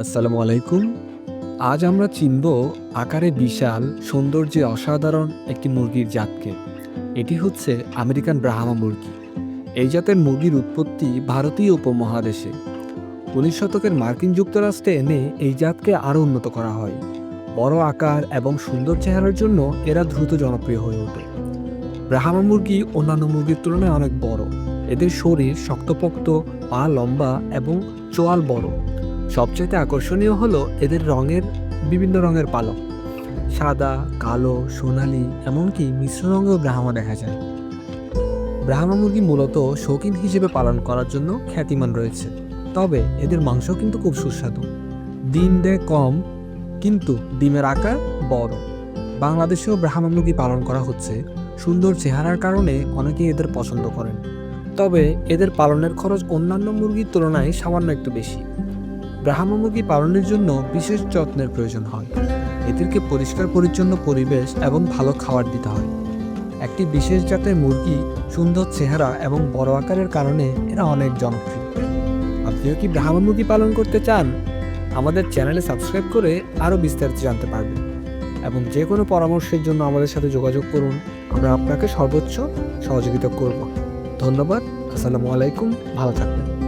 আসসালামু আলাইকুম। আজ আমরা চিনব আকারে বিশাল, সৌন্দর্যে অসাধারণ একটি মুরগির জাতকে। এটি হচ্ছে আমেরিকান ব্রাহ্মা মুরগি। এই জাতের মুরগির উৎপত্তি ভারতীয় উপমহাদেশে। উনিশ শতকের মার্কিন যুক্তরাষ্ট্রে এনে এই জাতকে আরও উন্নত করা হয়। বড় আকার এবং সুন্দর চেহারার জন্য এরা দ্রুত জনপ্রিয় হয়ে ওঠে। ব্রাহ্মা মুরগি অন্যান্য মুরগির তুলনায় অনেক বড়। এদের শরীর শক্তপোক্ত, পা লম্বা এবং চোয়াল বড়। সবচেয়ে আকর্ষণীয় হলো এদের রঙের, বিভিন্ন রঙের পালক। সাদা, কালো, সোনালি, এমনকি মিশ্র রঙেও ব্রাহ্মা দেখা যায়। ব্রাহ্মা মুরগি মূলত শৌখিন হিসেবে পালন করার জন্য খ্যাতিমান রয়েছে। তবে এদের মাংস কিন্তু খুব সুস্বাদু। ডিম দেয় কম, কিন্তু ডিমের আকার বড়। বাংলাদেশেও ব্রাহ্মা মুরগি পালন করা হচ্ছে সুন্দর চেহারার কারণে অনেকেই এদের পছন্দ করেন। তবে এদের পালনের খরচ অন্যান্য মুরগির তুলনায় সামান্য একটু বেশি। ব্রাহ্মা মুরগি পালনের জন্য বিশেষ যত্নের প্রয়োজন হয়। এদেরকে পরিষ্কার পরিচ্ছন্ন পরিবেশ এবং ভালো খাবার দিতে হয়। একটি বিশেষ জাতের মুরগি, সুন্দর চেহারা এবং বড় আকারের কারণে এরা অনেক জনপ্রিয়। আপনিও কি ব্রাহ্মা মুরগি পালন করতে চান? আমাদের চ্যানেলে সাবস্ক্রাইব করে আরও বিস্তারিত জানতে পারবেন। এবং যে কোনো পরামর্শের জন্য আমাদের সাথে যোগাযোগ করুন। আমরা আপনাকে সর্বোচ্চ সহযোগিতা করব। ধন্যবাদ। আসসালামু আলাইকুম। ভালো থাকবেন।